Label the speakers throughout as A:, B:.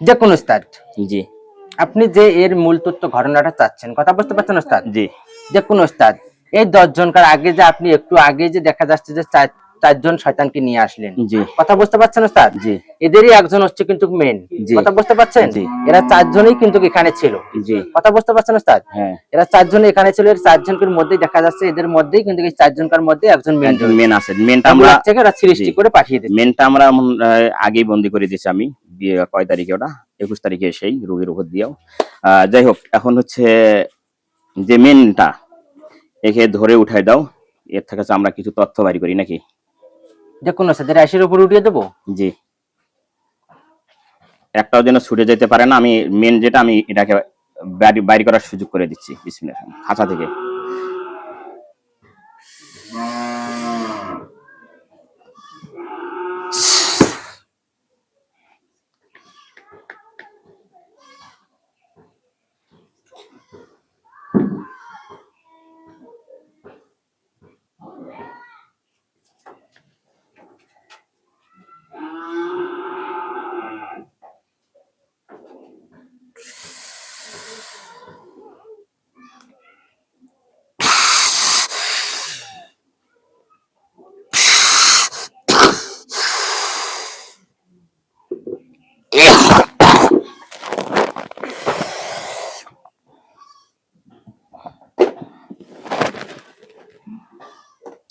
A: যে কোন উস্তাদ
B: জি।
A: আপনি যে এর মূল তত্ত্ব ঘটনাটা চাচ্ছেন কথা বুঝতে পারছেন উস্তাদ
B: জি।
A: যে কোন উস্তাদ এই দশ জনকার আগে যে আপনি একটু আগে যে দেখা যাচ্ছে যে চার চারজন শয়তানকে নিয়ে আসলেন।
B: জি।
A: কথা বুঝতে পারছেন উস্তাদ
B: জি।
A: এদেরই একজন হচ্ছে কিন্তু মেন কথা বুঝতে পারছেন? এরা চারজনই কিন্তু এখানে ছিল।
B: জি।
A: কথা বুঝতে পারছেন উস্তাদ
B: হ্যাঁ।
A: এরা চারজন এখানে ছিল এর চারজনকের মধ্যেই দেখা যাচ্ছে এদের মধ্যেই কিন্তু এই চারজনকার মধ্যে একজন মেন
B: মেন আছে। মেনটা আমরা
A: ওরা সৃষ্টি করে পাঠিয়ে দিচ্ছে।
B: মেনটা আমরা আগেই বন্দি করে দিয়েছি আমি। কয় তারিখে ওটা? একুশ তারিখে সেই রোগীর উপর দিয়েও। যাই হোক এখন হচ্ছে যে মেনটা একে ধরে উঠাই দাও। এর থেকে আমরা কিছু তথ্য বাড়ি করি নাকি?
A: দেখুন আশির উপর উঠিয়ে দেবো?
B: জি। একটাও যেন ছুটে যেতে পারে না আমি মেন যেটা আমি এটাকে বাইর করার সুযোগ করে দিচ্ছি বিসমিল্লাহ। খাঁচা থেকে।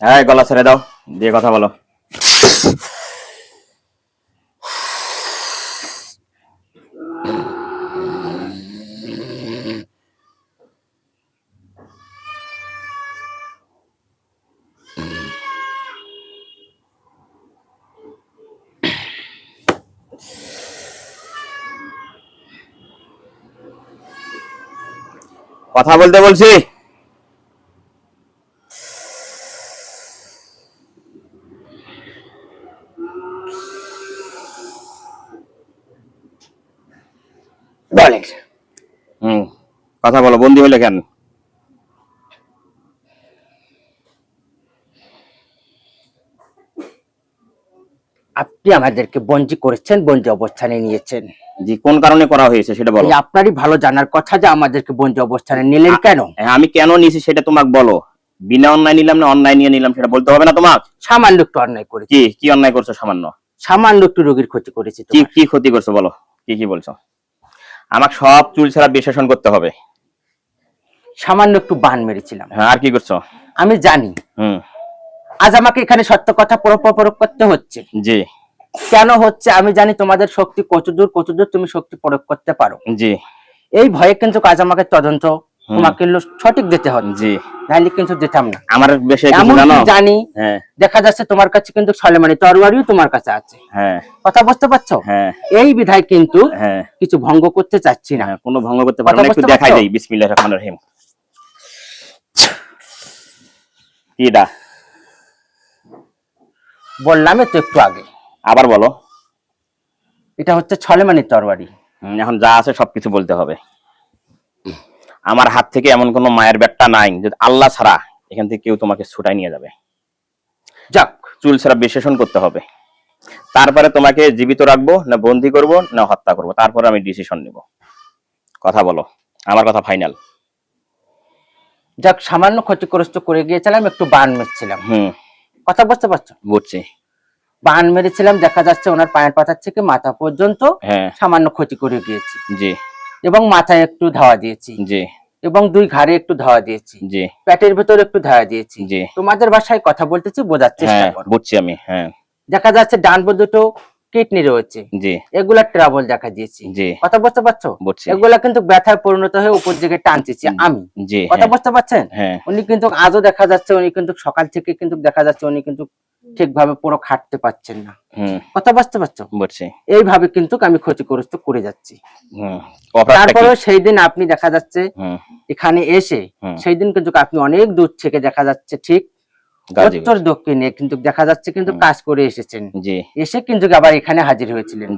B: হ্যাঁ গলা ছেড়ে দাও দিয়ে কথা বলো। কথা বলতে বলছি?
A: বলেন
B: হুম কথা বলো বন্দি হলে কেন?
A: আপনি আমাদেরকে বন্দি করেছেন বন্দি অবস্থানে নিয়েছেন।
B: জি কোন কারণে করা হয়েছে সেটা বলো।
A: এই আপনারই ভালো জানার কথা যে আমাদেরকে বন্দি অবস্থানে নিলেন কেন?
B: হ্যাঁ, আমি কেন নিয়েছি সেটা তোমাকে বলো। বিনা অন্যায় নিলাম না অন্যায় নিয়ে নিলাম সেটা বলতে হবে না তোমাক?
A: সামান্য একটু অন্যায় করেছি।
B: কি কি অন্যায় করছ সামান্য?
A: সামান্য একটু রোগীর ক্ষতি করেছি
B: কি
A: তোমার।
B: কি ক্ষতি করছ বলো কি কি বলছো? আমাকে সব চুল ছাড়া বিশ্লেষণ করতে হবে।
A: সামান্য একটু বান মেরেছিলাম।
B: হ্যাঁ আর কি করছ?
A: আমি জানি।
B: হুম।
A: আজ আমাকে এখানে সত্য কথা প্রয়োগ করতে হচ্ছে।
B: জি।
A: কেন হচ্ছে আমি জানি তোমাদের শক্তি কতদূর কতদূর তুমি শক্তি প্রয়োগ করতে পারো।
B: জি।
A: এই ভয়ে কিন্তু আজ আমাকে তদন্ত। তোমাকে সঠিক দিতে হবে।
B: জি।
A: নাহলে কিন্তু দিতাম না।
B: আমার বেশি জানো? হ্যাঁ।
A: দেখা যাচ্ছে তোমার কাছে কিন্তু সলেমানি তরবারিও তোমার কাছে আছে।
B: হ্যাঁ।
A: কথা বুঝতে পারছ?
B: হ্যাঁ।
A: এই বিধায় কিন্তু কিছু ভঙ্গ করতে চাচ্ছি না।
B: কোনো ভঙ্গ করতে পারব না। একটু দেখাই দেই। বিসমিল্লাহির রহমানির রহিম। কি এটা
A: বললামই তো একটু আগে।
B: আবার বলো।
A: এটা হচ্ছে ছলেমানির তরবারি
B: এখন যা আছে সবকিছু বলতে হবে। আমার হাত থেকে এমন কোনো মায়ের ব্যাগটা নাই যদি আল্লাহ ছাড়া এখান থেকে কেউ তোমাকে ছুটাই নিয়ে যাবে।
A: যাক
B: চুল ছাড়া বিশ্লেষণ করতে হবে। তারপরে তোমাকে জীবিত রাখব না বন্দি করব না হত্যা করব। তারপরে আমি ডিসিশন নিব। কথা বলো আমার কথা ফাইনাল
A: যাক সামান্য ক্ষতিগ্রস্ত করে গিয়েছিলাম একটু বান মেরেছিলাম।
B: হুম।
A: কথা বুঝতে পারছ?
B: বুঝছি।
A: বান মেরেছিলাম দেখা যাচ্ছে ওনার পায়ের পাতার থেকে মাথা পর্যন্ত
B: হ্যাঁ।
A: সামান্য ক্ষতি করে গিয়েছি।
B: জি।
A: এবং মাথায় একটু ধাওয়া দিয়েছি।
B: জি।
A: এবং দুই ঘাড়ে একটু ধাওয়া দিয়েছি।
B: জি।
A: পেটের ভেতর একটু ধাওয়া দিয়েছি।
B: জি।
A: তোমাদের ভাষায় কথা বলতেছি বোঝার চেষ্টা
B: হ্যাঁ
A: করো।
B: বুঝছি আমি হ্যাঁ।
A: দেখা যাচ্ছে ডান দুটো কিডনি রয়েছে।
B: জি।
A: এগুলা ট্রাবল দেখা দিয়েছি।
B: জি।
A: কথা বুঝতে পারছ?
B: বুঝছি।
A: এগুলা কিন্তু ব্যথার পরিণত হয়ে উপর দিকে টানতেছি আমি।
B: জি
A: কথা
B: হ্যাঁ,
A: বুঝতে পারছেন?
B: হ্যাঁ।
A: উনি কিন্তু আজও দেখা যাচ্ছে উনি কিন্তু সকাল থেকে কিন্তু দেখা যাচ্ছে উনি কিন্তু ঠিকভাবে পুরো খাটতে পারছেন না। কথা বুঝতে পারছ? এইভাবে কিন্তু আমি ক্ষতিগ্রস্ত করে যাচ্ছি? তারপরেও সেই দিন আপনি দেখা যাচ্ছে এখানে এসে সেই দিন কিন্তু আপনি অনেক দূর থেকে দেখা যাচ্ছে ঠিক? উত্তর দক্ষিণে কিন্তু দেখা যাচ্ছে কিন্তু কাজ করে এসেছেন। এসে কিন্তু আবার এখানে হাজির হয়েছিলেন।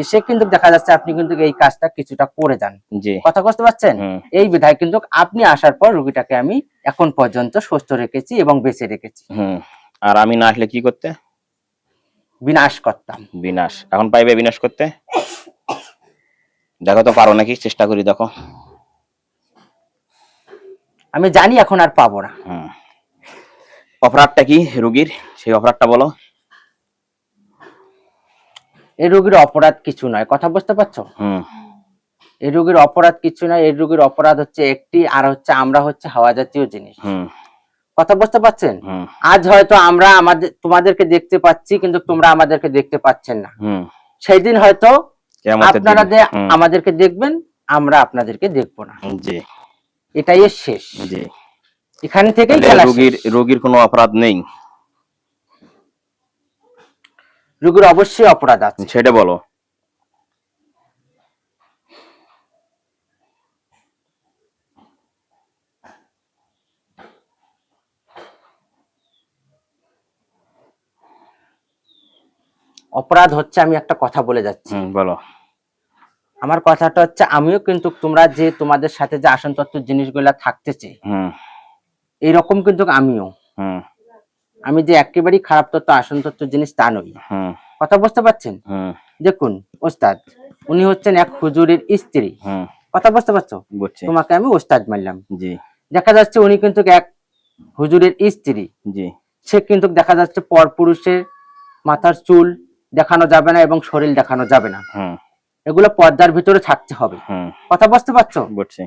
A: এসে কিন্তু দেখা যাচ্ছে আপনি কিন্তু এই কাজটা কিছুটা করে যান। কথা বুঝতে পারছেন? এই বিধায় কিন্তু আপনি আসার পর রুগীটাকে আমি এখন পর্যন্ত সুস্থ রেখেছি এবং বেঁচে রেখেছি।
B: আর আমি না আসলে কি করতে?
A: বিনাশ করতাম।
B: বিনাশ। এখন পাইবে বিনাশ করতে? দেখো তো পারো নাকি? চেষ্টা করি দেখো।
A: আমি জানি এখন আর পাবো না।
B: হুম। অপরাধটা কি রুগীর? সেই অপরাধটা বলো।
A: এই রোগীর অপরাধ কিছু নয় কথা বুঝতে পারছ?
B: হুম।
A: এই রোগীর অপরাধ কিছু নয় এই রোগীর অপরাধ হচ্ছে একটি আর হচ্ছে আমরা হচ্ছে হাওয়া জাতীয় জিনিস।
B: হুম।
A: কথা বুঝতে পারছেন? আজ হয়তো আমরা আমাদের তোমাদেরকে দেখতে পাচ্ছি কিন্তু তোমরা আমাদেরকে দেখতে পাচ্ছেন না। সেই দিন হয়তো আপনারা আমাদেরকে দেখবেন আমরা আপনাদেরকে দেখব না।
B: জি।
A: এটাই শেষ।
B: জি।
A: এখান থেকেই খেলা
B: রোগীর। রোগীর কোনো অপরাধ নেই?
A: রোগীর অবশ্যই অপরাধ আছে।
B: সেটা বলো।
A: অপরাধ হচ্ছে আমি একটা কথা বলে যাচ্ছি।
B: বলো।
A: আমার কথাটা হচ্ছে আমিও কিন্তু তোমরা যে তোমাদের সাথে যে আসন তত্ত্ব জিনিসগুলা থাকতেছে
B: হুম।
A: এইরকম কিন্তু আমিও।
B: হুম।
A: আমি যে একেবারেই খারাপ তত্ত্ব আসন তত্ত্ব জিনিস তা নই।
B: হুম।
A: কথা বুঝতে পারছেন?
B: হুম।
A: দেখুন ওস্তাদ উনি হচ্ছেন এক হুজুরের স্ত্রী।
B: হুম।
A: কথা বুঝতে পারছ? তোমাকে আমি ওস্তাদ মানলাম।
B: জি।
A: দেখা যাচ্ছে উনি কিন্তু এক হুজুরের স্ত্রী।
B: জি।
A: সে কিন্তু দেখা যাচ্ছে পর পুরুষের মাথার চুল দেখানো যাবে না এবং শরীর দেখানো যাবে না। এগুলো পর্দার ভিতরে থাকতে হবে। কথা বুঝতে পারছ?
B: বুঝছি।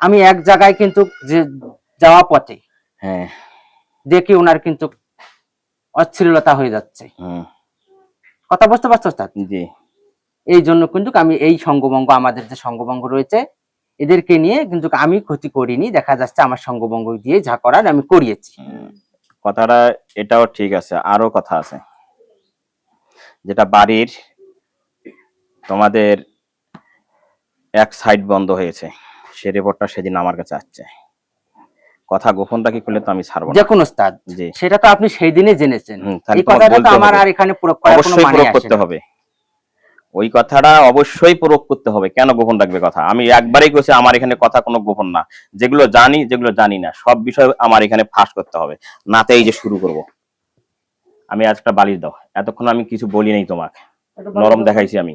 A: আমি এক জায়গায় কিন্তু যে যাওয়া পথে
B: হ্যাঁ।
A: দেখি ওনার কিন্তু অশ্লীলতা হয়ে যাচ্ছে। কথা বুঝতে পারছ
B: জি।
A: এই জন্য কিন্তু আমি এই সঙ্গবঙ্গ আমাদের যে সঙ্গভঙ্গ রয়েছে এদেরকে নিয়ে কিন্তু আমি ক্ষতি করিনি। দেখা যাচ্ছে আমার সঙ্গবঙ্গ দিয়ে যা করার আমি করিয়েছি।
B: কথাটা এটাও ঠিক আছে। আরও কথা আছে। যেটা বাড়ির তোমাদের এক সাইড বন্ধ হয়েছে। সে রিপোর্টটা সেদিন আমার কাছে আসছে। কথা গোপনটা কি করলে তো আমি ছাড়বো
A: যে কোনো স্তাদ
B: জি।
A: সেটা তো আপনি সেই দিনে জেনেছেন এই কথাটা তো আমার আর এখানে প্রয়োগ করার কোনো মানে আসে
B: করতে হবে। ওই কথাটা অবশ্যই প্রয়োগ করতে হবে। কেন গোপন রাখবে কথা? আমি একবারই কইছি আমার এখানে কথা কোনো গোপন না। যেগুলো জানি যেগুলো জানি না সব বিষয় আমার এখানে ফাঁস করতে হবে। নাতে এই যে শুরু করব। আমি আজ একটা বালিশ দাও। এতক্ষণ আমি কিছু বলি নাই তোমাকে। নরম দেখাইছি আমি।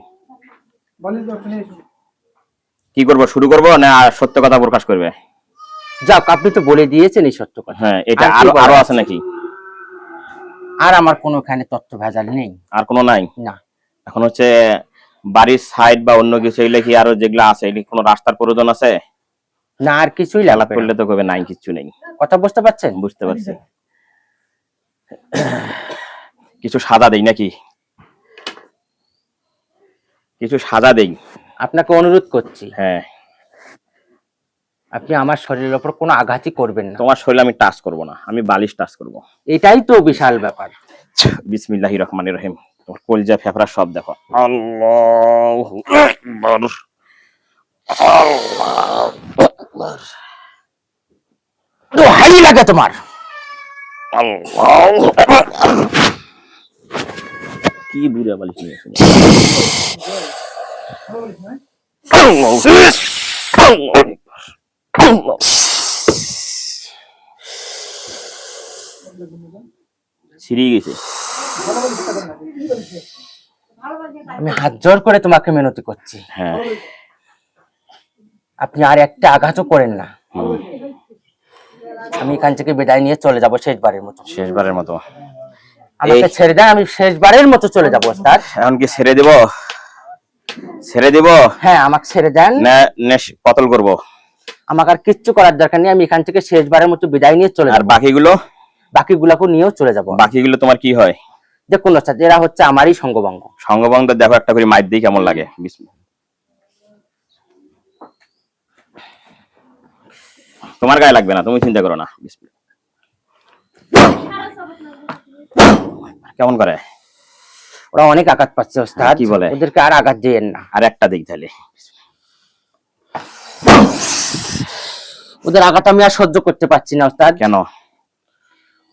B: কি করব শুরু করব না আর সত্য কথা প্রকাশ করবে?
A: যাক আপনি তো বলে দিয়েছেন এই সত্য কথা।
B: হ্যাঁ এটা
A: আরও
B: আরও
A: আছে?
B: নাকি?
A: আর আমার কোনো এখানে তথ্য ভেজাল নেই।
B: আর কোনো নাই?
A: না।
B: এখন হচ্ছে বাড়ির সাইড বা অন্য কিছু এগুলো কি আরও যেগুলো আছে এগুলি কোনো রাস্তার প্রয়োজন আছে?
A: না আর কিছুই লাগবে
B: করলে তো কবে নাই কিছু নেই।
A: কথা বুঝতে পারছেন?
B: বুঝতে পারছি। কিছু সাদা দেই নাকি? কিছু সাদা দেই।
A: আপনাকে অনুরোধ করছি
B: হ্যাঁ।
A: আপনি আমার শরীরের ওপর কোনো আঘাতই করবেন না।
B: তোমার শরীর আমি টাচ করব না আমি বালিশ টাচ করব।
A: এটাই তো বিশাল ব্যাপার।
B: বিসমিল্লাহির রহমানির রহিম। তোমার কলজা ফেফড়া সব দেখো। আল্লাহু আকবার আল্লাহু আকবার।
A: তো হাই লাগে তোমার।
B: আল্লাহু আকবার। কি বুড়া বালিশ নিয়ে গেছে।
A: আমি হাত জোর করে তোমাকে মিনতি করছি।
B: হ্যাঁ।
A: আপনি আর একটা আঘাতও করেন না। আমি এখান থেকে বিদায় নিয়ে চলে যাব শেষবারের মতো।
B: শেষবারের মতো।
A: আমাকে ছেড়ে দেন আমি শেষবারের মতো চলে যাব স্যার।
B: এখন কি ছেড়ে দেব? ছেড়ে দেব?
A: হ্যাঁ আমাকে ছেড়ে দেন।
B: না কতল করব।
A: আমাকে আর কিচ্ছু করার দরকার নেই আমি এখান থেকে শেষবারের মতো বিদায় নিয়ে চলে
B: আর বাকিগুলো?
A: বাকিগুলাকে নিয়েও চলে যাব।
B: বাকিগুলো তোমার কি হয়?
A: দেখুন স্যার এরা হচ্ছে আমারই সঙ্গভঙ্গ
B: সঙ্গবঙ্গ দেখো একটা করে মাইর দিই কেমন লাগে। বিসমি- তোমার গায়ে লাগবে না তুমি চিন্তা করো না বিসমি। কেমন করে?
A: ওরা অনেক আঘাত পাচ্ছে ওস্তাদ।
B: কি বলে?
A: ওদেরকে আর আঘাত দিয়েন না।
B: আর একটা দিক তাহলে।
A: ওদের আঘাত আমি আর সহ্য করতে পারছি না ওস্তাদ।
B: কেন?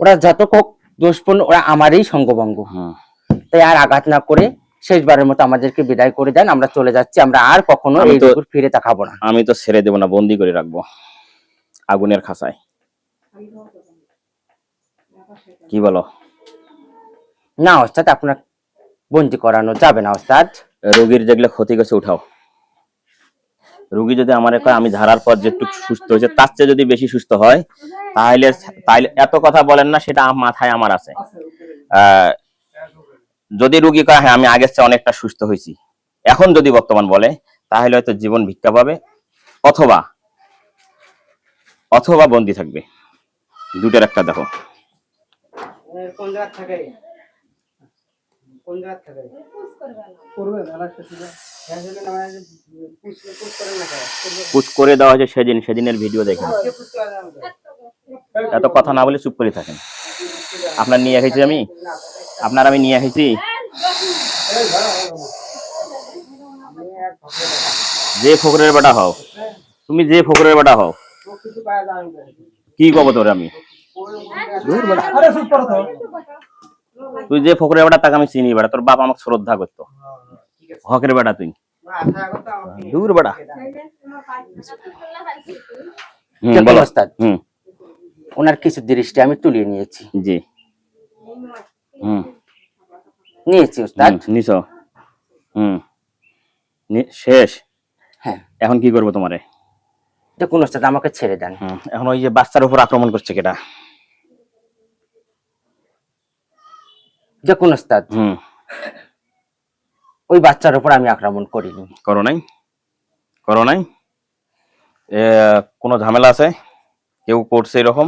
A: ওরা যত হোক দোষপূর্ণ ওরা আমারই সঙ্গভঙ্গ। তাই আর আঘাত না করে শেষবারের মতো আমাদেরকে বিদায় করে দেন। আমরা চলে যাচ্ছি। আমরা আর কখনো এই দুপুর ফিরে তাকাবো না।
B: আমি তো ছেড়ে দেবো না বন্দি করে রাখব। আগুনের খাসায় কি বলো?
A: না ওস্তাদ আপনার বন্দি করানো যাবে না ওস্তাদ।
B: রোগীর যেগুলো ক্ষতি গেছে উঠাও। রুগী যদি আমার কয় আমি ঝাড়ার পর যেটুকু সুস্থ হয়েছে তার চেয়ে যদি বেশি সুস্থ হয় তাহলে তাহলে এত কথা বলেন না সেটা মাথায় আমার আছে। আহ, যদি রুগী কয় হ্যাঁ আমি আগের চেয়ে অনেকটা সুস্থ হয়েছি এখন যদি বর্তমান বলে তাহলে হয়তো জীবন ভিক্ষা পাবে অথবা অথবা বন্দি থাকবে। দুটোর একটা দেখো।
A: কোন জায়গা থাকে? কোন জায়গা থাকে?
C: করবেন
B: পুশ করে দেওয়া হয়েছে সেদিন সেদিনের ভিডিও দেখেন এত কথা না বলে চুপ করে থাকেন। আপনার নিয়ে এসেছি আমি? আপনার আমি নিয়ে এসেছি? যে ফকরের বেটা হও। তুমি যে ফকরের বেটা হও। কি কব তোর আমি? তুই যে ফকরের বেটা তাকে আমি চিনি বেটা। তোর বাপ আমাকে শ্রদ্ধা করতো। হকের বেটা তুই। দূর বেটা।
A: ওনার কিছু দৃষ্টি আমি তুলিয়ে নিয়েছি।
B: জি। হুম।
A: নিয়েছি
B: হুম শেষ।
A: হ্যাঁ।
B: এখন কি করব তোমারে?
A: দেখুন ওস্তাদ আমাকে ছেড়ে দেন।
B: এখন ওই যে বাচ্চার উপর আক্রমণ করছে কেটা?
A: দেখুন ওস্তাদ
B: হুম।
A: ওই বাচ্চার উপর আমি আক্রমণ করিনি।
B: করো নাই? করো নাই? কোনো ঝামেলা আছে? কেউ করছে এরকম?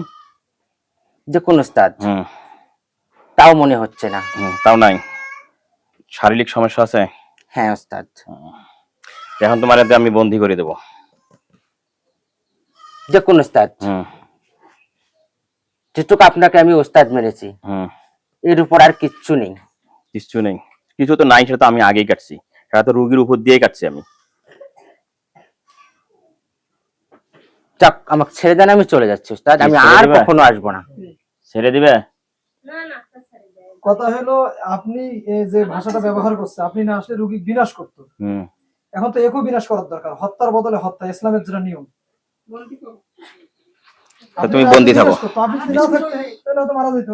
A: যে ওস্তাদ
B: হুম।
A: তাও মনে হচ্ছে না।
B: হুম, তাও নাই? শারীরিক সমস্যা আছে?
A: হ্যাঁ ওস্তাদ
B: এখন তোমার আমি বন্দি করে দেবো।
A: দেখুন ওস্তাদ
B: হুম।
A: যেটুকু আপনাকে আমি ওস্তাদ মেরেছি।
B: হুম।
A: এর উপর আর কিচ্ছু নেই।
B: কিছু নেই। কিছু তো নাই সেটা তো আমি আগেই কাটছি। সেটা তো রুগীর উপর দিয়েই কাটছি আমি।
A: যাক আমাকে ছেড়ে দেন আমি চলে যাচ্ছি আমি আর কখনো আসব না।
B: ছেড়ে দিবে?
C: কথা হলো আপনি এই যে ভাষাটা ব্যবহার করছে আপনি না আসলে রুগী বিনাশ করতো।
B: হুম।
C: এখন তো একও বিনাশ করার দরকার। হত্যার বদলে হত্যা ইসলামের যেটা নিয়ম।
B: তুমি বন্দি থাকো।
C: আপনি না থাকতেন, তাহলে হয়তো মারা যেত।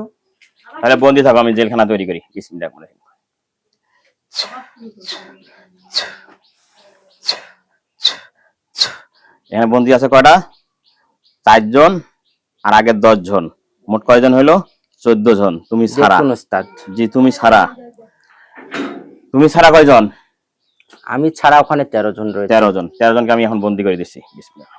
B: তাহলে বন্দি থাকো আমি জেলখানা তৈরি করি। বিসমিল্লাহ করে এখানে বন্দি আছে কয়টা? চারজন আর আগের দশ জন মোট কয়জন হইল চোদ্দ জন তুমি ছাড়া জি তুমি ছাড়া তুমি ছাড়া কয়জন?
A: আমি ছাড়া ওখানে তেরো জন রয়েছে।
B: তেরো জন তেরো জনকে আমি এখন বন্দি করে দিচ্ছি। বিসমিল্লাহ।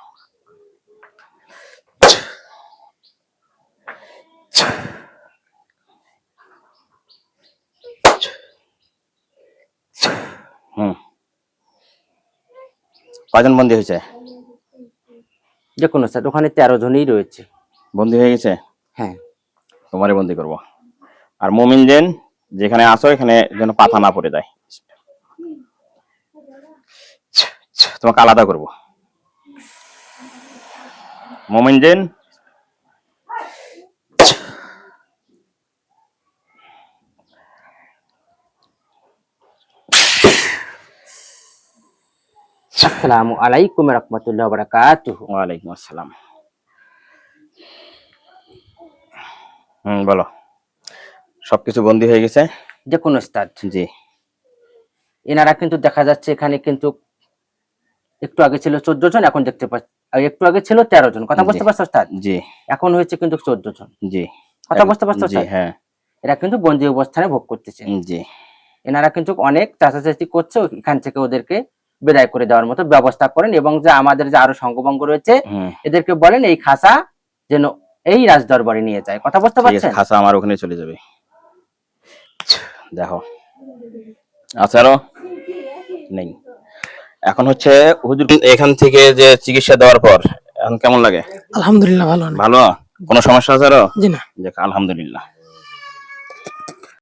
B: কয়জন বন্দি হয়েছে?
A: যে কোনো স্যার ওখানে তেরো জনই রয়েছে।
B: বন্দি হয়ে গেছে?
A: হ্যাঁ।
B: তোমারই বন্দি করব। আর মোমিন দেন যেখানে আসো এখানে যেন পাতা না পড়ে যায়। তোমাকে আলাদা করব। মোমিন দেন
A: আসসালামু আলাইকুম রহমতুল্লাহ বারাকাতুহু।
B: ওয়ালাইকুম আসসালাম। হুম বলো। সবকিছু বন্দি হয়ে গেছে?
A: যে দেখুন ওস্তাদ
B: জি।
A: এনারা কিন্তু দেখা যাচ্ছে এখানে কিন্তু একটু আগে ছিল চোদ্দ জন এখন দেখতে পাচ্ছি একটু আগে ছিল তেরো জন। কথা বুঝতে পারছ ওস্তাদ?
B: জি।
A: এখন হয়েছে কিন্তু চোদ্দ জন।
B: জি।
A: কথা বুঝতে পারছ
B: জি
A: ওস্তাদ?
B: হ্যাঁ।
A: এরা কিন্তু বন্দি অবস্থানে ভোগ করতেছে।
B: জি।
A: এনারা কিন্তু অনেক চাচাচাচি করছে এখান থেকে ওদেরকে বিদায় করে দেওয়ার মতো ব্যবস্থা করেন এবং যে আমাদের যে আরও সংঘবঙ্গ রয়েছে এদেরকে বলেন এই খাসা যেন এই রাজ দরবারে নিয়ে যায়। কথা বুঝতে পারছেন?
B: খাসা আমার ওখানে চলে যাবে। দেখো। আচ্ছা নেই। এখন হচ্ছে হুজুর এখান থেকে যে চিকিৎসা দেওয়ার পর এখন কেমন লাগে?
D: আলহামদুলিল্লাহ ভালো।
B: ভালো? কোনো সমস্যা আছে আরও?
D: জি না।
B: দেখ আলহামদুলিল্লাহ।